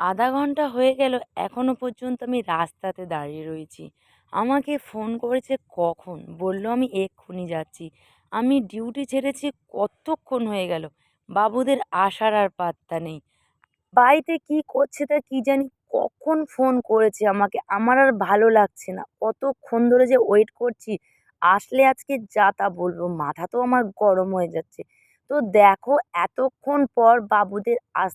আধা ঘণ্টা হয়ে গেল এখনও পর্যন্ত আমি রাস্তাতে দাঁড়িয়ে রয়েছি। আমাকে ফোন করেছে কখন? বলল, আমি এক্ষুনি যাচ্ছি। আমি ডিউটি ছেড়েছি কতক্ষণ হয়ে গেল? বাবুদের আসার আর পাত্তা নেই। বাড়িতে কী করছে তা কী জানি কখন ফোন করেছে আমাকে? আমার আর ভালো লাগছে না। কতক্ষণ ধরে যে ওয়েট করছি, আসলে আজকে যা তা বলব। মাথা তো আমার গরম হয়ে যাচ্ছে। তো দেখো, এতক্ষণ পর বাবুদের আস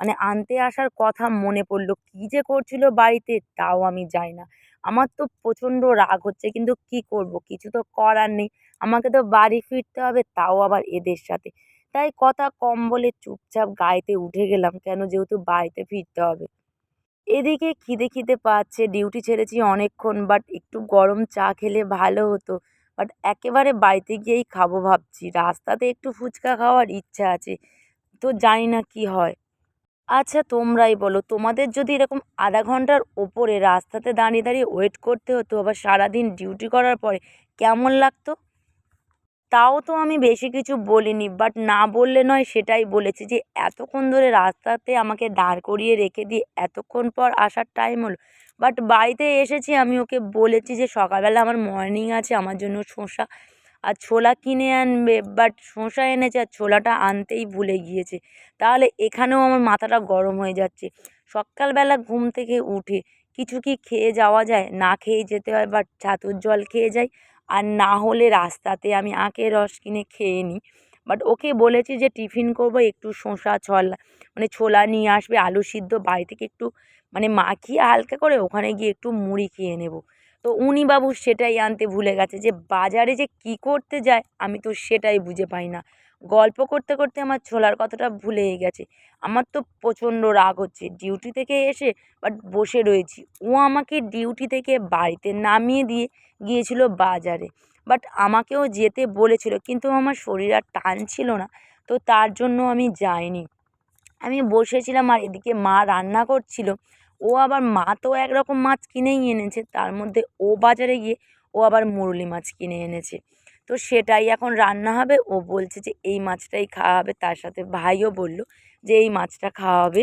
মানে আনতে আসার কথা মনে পড়ল। কী যে করছিল বাড়িতে তাও আমি জানি না। আমার তো প্রচণ্ড রাগ হচ্ছে, কিন্তু কী করব? কিছু তো করার নেই। আমাকে তো বাড়ি ফিরতে হবে তাও আবার এদের সাথে। তাই কথা কম বলে চুপচাপ গাড়িতে উঠে গেলাম, কেন যেহেতু বাড়িতে ফিরতে হবে। এদিকে খিদে খিদে পাচ্ছে, ডিউটি ছেড়েছি অনেকক্ষণ বাট একটু গরম চা খেলে ভালো হতো। বাট একেবারে বাড়িতে গিয়েই খাব ভাবছি। রাস্তাতে একটু ফুচকা খাওয়ার ইচ্ছা আছে, তো জানি না কী হয়। আচ্ছা তোমরাই বলো। তোমাদের যদি এরকম আধা ঘণ্টার ওপরে রাস্তাতে দাঁড়িয়ে দাঁড়িয়ে ওয়েট করতে হতো, আবার সারাদিন ডিউটি করার পরে, কেমন লাগতো? তাও তো আমি বেশি কিছু বলিনি বাট না বললে নয় সেটাই বলেছি যে, এতক্ষণ ধরে রাস্তাতে আমাকে দাঁড় করিয়ে রেখে দিয়ে এতক্ষণ পর আসার টাইম হলো। বাট বাড়িতে এসেছি, আমি ওকে বলেছি যে, সকালবেলা আমার মর্নিং আছে, আমার জন্য শসা আর ছোলা কিনে আনবে বাট শসা এনেছে আর ছোলাটা আনতেই ভুলে গিয়েছে। তাহলে এখানেও আমার মাথাটা গরম হয়ে যাচ্ছে। সকালবেলা ঘুম থেকে উঠে কিছু কি খেয়ে যাওয়া যায়? না খেয়েই যেতে হয় বাট ছাতুর জল খেয়ে যাই। আর না হলে রাস্তাতে আমি আখের রস কিনে খেয়ে নিই। বাট ওকে বলেছি যে টিফিন করব একটু শসা, ছলা মানে ছোলা নিয়ে আসবে, আলু সিদ্ধ, বাড়ি থেকে একটু মানে মাখিয়ে হালকা করে ওখানে গিয়ে একটু মুড়ি খেয়ে নেব। তো উনি বাবু সেটাই আনতে ভুলে গেছে যে বাজারে যে কী করতে যায়, আমি তো সেটাই বুঝে পাই না। গল্প করতে করতে আমার ছোলার কথাটা ভুলেই গেছে। আমার তো প্রচণ্ড রাগ হচ্ছে। ডিউটি থেকে এসে বাট বসে রয়েছি। ও আমাকে ডিউটি থেকে বাড়িতে নামিয়ে দিয়ে গিয়েছিল বাজারে। বাট আমাকেও যেতে বলেছিল কিন্তু আমার শরীর আর টান ছিল না। তো তার জন্য আমি যাইনি। আমি বসেছিলাম আর এদিকে মা রান্না করছিল। ও আবার মা তো একরকম মাছ কিনেই এনেছে। তার মধ্যে ও বাজারে গিয়ে ও আবার মুরলি মাছ কিনে এনেছে। তো সেটাই এখন রান্না হবে। ও বলছে যে, এই মাছটাই খাওয়া হবে তার সাথে ভাইও বলল যে, এই মাছটা খাওয়া হবে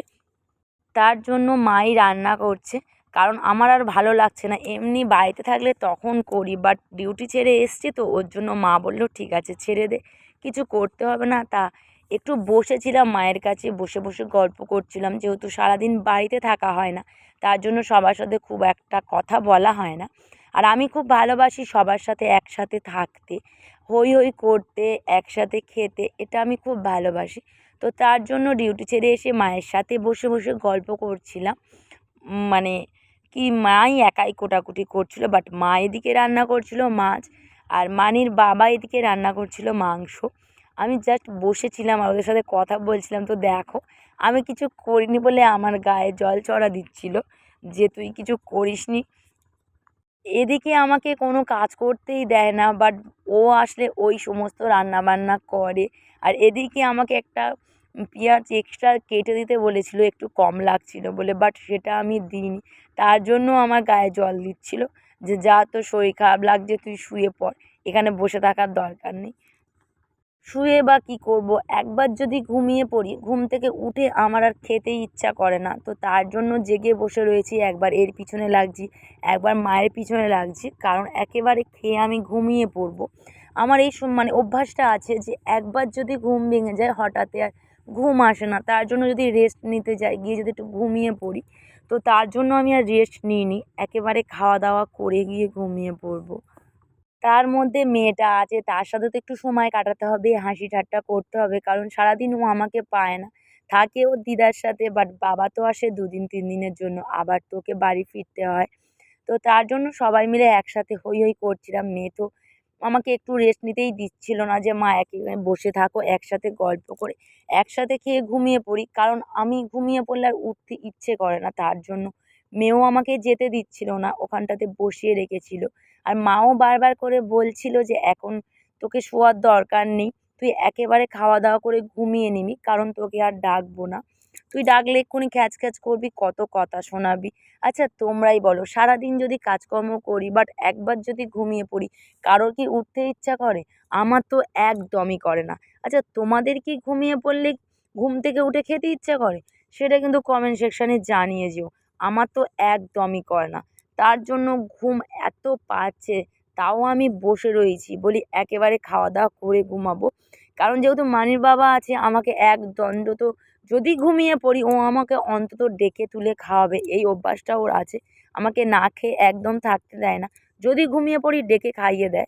তার জন্য মাই রান্না করছে। কারণ আমার আর ভালো লাগছে না। এমনি বাড়িতে থাকলে তখন করি বাট ডিউটি ছেড়ে এসছি তো, ওর জন্য মা বলল, ঠিক আছে, ছেড়ে দে। কিছু করতে হবে না। তা একটু বসেছিলাম মায়ের কাছে, বসে বসে গল্প করছিলাম। যেহেতু সারাদিন বাড়িতে থাকা হয় না, তার জন্য সবার সাথে খুব একটা কথা বলা হয় না। আর আমি খুব ভালোবাসি সবার সাথে একসাথে থাকতে হই হই করতে, একসাথে খেতে, এটা আমি খুব ভালোবাসি। তো তার জন্য ডিউটি ছেড়ে এসে মায়ের সাথে বসে বসে গল্প করছিলাম। মানে কি মাই একাই কোটাকুটি করছিল, বাট মা এদিকে রান্না করছিল মাছ, আর মানির বাবা এদিকে রান্না করছিল মাংস। আমি জাস্ট বসেছিলাম আর ওদের সাথে কথা বলছিলাম, তো দেখো, আমি কিছু করিনি বলে আমার গায়ে জল চড়া দিচ্ছিল যে তুই কিছু করিসনি। এদিকে আমাকে কোনো কাজ করতেই দেয় না বাট ও আসলে ওই সমস্ত রান্নাবান্না করে। আর এদিকে আমাকে একটা পেঁয়াজ এক্সট্রা কেটে দিতে বলেছিল, একটু কম লাগছিল বলে বাট সেটা আমি দিইনি। তার জন্য আমার গায়ে জল দিচ্ছিল যে যা তোর শরীর খারাপ লাগছে তুই শুয়ে পড়, এখানে বসে থাকার দরকার নেই। শুয়ে বা কী করব? একবার যদি ঘুমিয়ে পড়ি, ঘুম থেকে উঠে আমার আর খেতেই ইচ্ছা করে না। তো তার জন্য জেগে বসে রয়েছি, একবার এর পিছনে লাগছি, একবার মায়ের পিছনে লাগছি, কারণ একেবারে খেয়ে আমি ঘুমিয়ে পড়ব। আমার এই মানে অভ্যাসটা আছে যে একবার যদি ঘুম ভেঙে যায়, হঠাৎই আর ঘুম আসে না। তার জন্য যদি রেস্ট নিতে যাই, গিয়ে যদি একটু ঘুমিয়ে পড়ি, তো তার জন্য আমি আর রেস্ট নিইনি। একেবারে খাওয়া দাওয়া করে গিয়ে ঘুমিয়ে পড়ব। তার মধ্যে মেয়েটা আছে, তার সাথে তো একটু সময় কাটাতে হবে, হাসি ঠাট্টা করতে হবে, কারণ সারাদিন ও আমাকে পায় না। থাকে ওর দিদার সাথে বাট বাবা তো আসে দুদিন, তিন দিনের জন্য, আবার তো ওকে বাড়ি ফিরতে হয়। তো তার জন্য সবাই মিলে একসাথে হই হই করছিলাম। মেয়ে তো আমাকে একটু রেস্ট নিতেই দিচ্ছিল না যে, মা একই বসে থাকো, একসাথে গল্প করে, একসাথে খেয়ে ঘুমিয়ে পড়ি। কারণ আমি ঘুমিয়ে পড়লে আর উঠতে ইচ্ছে করে না। তার জন্য মেয়েও আমাকে যেতে দিচ্ছিল না, ওখানটাতে বসিয়ে রেখেছিল। আর মাও বারবার করে বলছিল যে, এখন তোকে শোয়ার দরকার নেই। তুই একেবারে খাওয়া দাওয়া করে ঘুমিয়ে নিবি, কারণ তোকে আর ডাকবো না। তুই ডাকলে এক্ষুনি খ্যাচ খ্যাচ করবি, কত কথা শোনাবি। আচ্ছা তোমরাই বলো, সারাদিন যদি কাজকর্ম করি বাট একবার যদি ঘুমিয়ে পড়ি, কারোর কি উঠতে ইচ্ছা করে? আমার তো একদমই করে না। আচ্ছা তোমাদের কি ঘুমিয়ে পড়লে ঘুম থেকে উঠে খেতে ইচ্ছা করে? সেটা কিন্তু কমেন্ট সেকশানে জানিয়ে যেও। আমার তো একদমই করে না। তার জন্য ঘুম এত পাচ্ছে, তাও আমি বসে রয়েছি। বলি, একেবারে খাওয়া দাওয়া করে ঘুমাবো। কারণ যেহেতু মানির বাবা আছে, আমাকে এক দণ্ড তো যদি ঘুমিয়ে পড়ি, ও আমাকে অন্তত ডেকে তুলে খাওয়াবে। এই অভ্যাসটা ওর আছে। আমাকে না খেয়ে একদম থাকতে দেয় না। যদি ঘুমিয়ে পড়ি, ডেকে খাইয়ে দেয়।